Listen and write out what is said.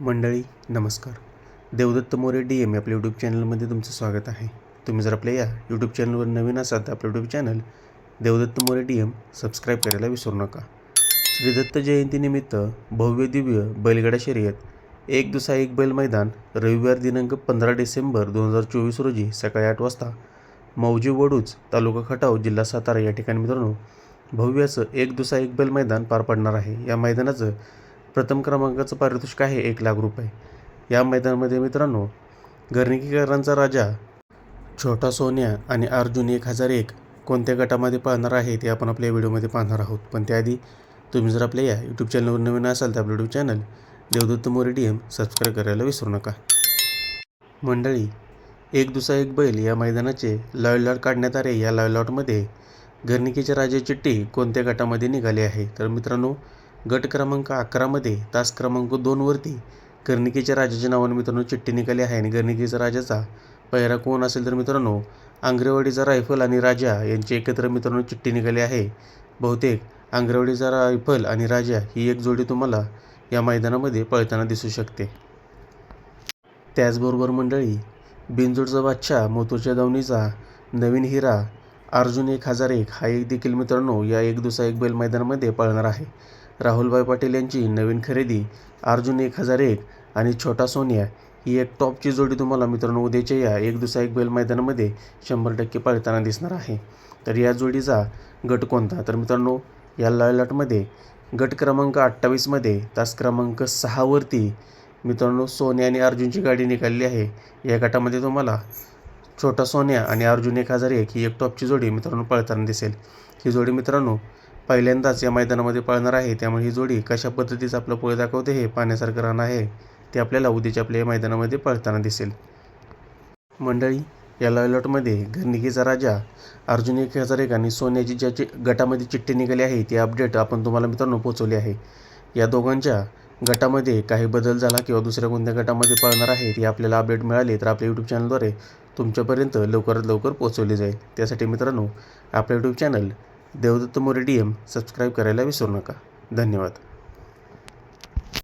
मंडळी नमस्कार. Devdatta More D M आपल्या यूट्यूब चॅनलमध्ये तुमचं स्वागत आहे. तुम्ही जर आपल्या या यूट्यूब चॅनलवर नवीन असाल तर आपलं YouTube channel Devdatta More D M subscribe करायला विसरू नका. श्रीदत्त जयंतीनिमित्त भव्य दिव्य बैलगाडा शर्यत एक दुसा एक बैल मैदान रविवार दिनांक पंधरा डिसेंबर दोन हजार चोवीस रोजी सकाळी आठ वाजता मौजी वडूज तालुका खटाव जिल्हा सातारा या ठिकाणी मित्रांनो भव्य असं एक दुसा एक बैल मैदान पार पडणार आहे. या मैदानाचं प्रथम क्रमांकाचं पारितोषिक आहे एक लाख रुपये. या मैदानामध्ये मित्रांनो गर्णिकीकरांचा राजा छोटा सोन्या आणि अर्जुन एक हजार एक कोणत्या गटामध्ये पाहणार आहे ते आपण आपल्या व्हिडिओमध्ये पाहणार आहोत. पण त्याआधी तुम्ही जर आपल्या या यूट्यूब चॅनलवर नवीन असाल तर आपलं YouTube channel Devdatta More D M subscribe करायला विसरू नका. मंडळी एक दुसा एक बैल या मैदानाचे लॉय लॉट काढण्यात आले. या लॉय लॉटमध्ये राजाची राजा चिठ्ठी कोणत्या गटामध्ये निघाली आहे? तर मित्रांनो गट क्रमांक अकरामध्ये तास क्रमांक दोनवरती कर्णिकेच्या राजाच्या नावाने मित्रांनो चिठ्ठी निघाली आहे आणि गर्णिकेचा राजाचा पहिरा कोण असेल तर मित्रांनो आंग्रेवाडीचा रायफल आणि राजा यांची एकत्र मित्रांनो चिठ्ठी निघाली आहे. बहुतेक आंग्रेवाडीचा रायफल आणि राजा ही एक जोडी तुम्हाला या मैदानामध्ये पळताना दिसू शकते. त्याचबरोबर मंडळी बिनजोडचा बादशाह मोतूच्या दावणीचा नवीन हिरा अर्जुन एक हजार एक हा एक देखील मित्रांनो या एक दुसरा एक बैल मैदानामध्ये पळणार आहे. राहुलभाई पाटील यांची नवीन खरेदी अर्जुन एक हजार एक आणि छोटा सोनिया ही एक टॉपची जोडी तुम्हाला मित्रांनो उद्याच्या या एक दुसरा एक बैल मैदानामध्ये शंभर टक्के पळताना दिसणार आहे. तर या जोडीचा गट कोणता? तर मित्रांनो या लॉयलॉटमध्ये गट क्रमांक अठ्ठावीसमध्ये तास क्रमांक सहावरती मित्रांनो सोन्या आणि अर्जुनची गाडी निघालेली आहे. या गटामध्ये तुम्हाला छोटा सोन्या आणि अर्जुन एक हजार एक ही एक टॉपची जोडी मित्रांनो पळताना दिसेल. ही जोडी मित्रांनो पहिल्यांदाच या मैदानामध्ये पळणार आहे. त्यामुळे ही जोडी कशा पद्धतीचं आपलं पोळ दाखवते हे पाहण्यासारखं राहणं आहे. ते आपल्याला उद्याच्या आपल्या या मैदानामध्ये पळताना दिसेल. मंडळी या लॉयलॉटमध्ये घरनिकीचा राजा अर्जुन एक हजार एक आणि सोन्याची ज्याची गटामध्ये चिठ्ठी निघाली आहे ती अपडेट आपण तुम्हाला मित्रांनो पोचवली आहे. या दोघांच्या गटामध्ये काही बदल झाला किंवा दुसऱ्या कोणत्या गटामध्ये पळणार आहे ती आपल्याला अपडेट मिळाली तर आपल्या यूट्यूब चॅनलद्वारे तुमच्यापर्यंत लवकरात लवकर पोहोचवली जाईल. त्यासाठी मित्रांनो आपलं YouTube channel Devdatta More D M subscribe करायला विसरू नका. धन्यवाद.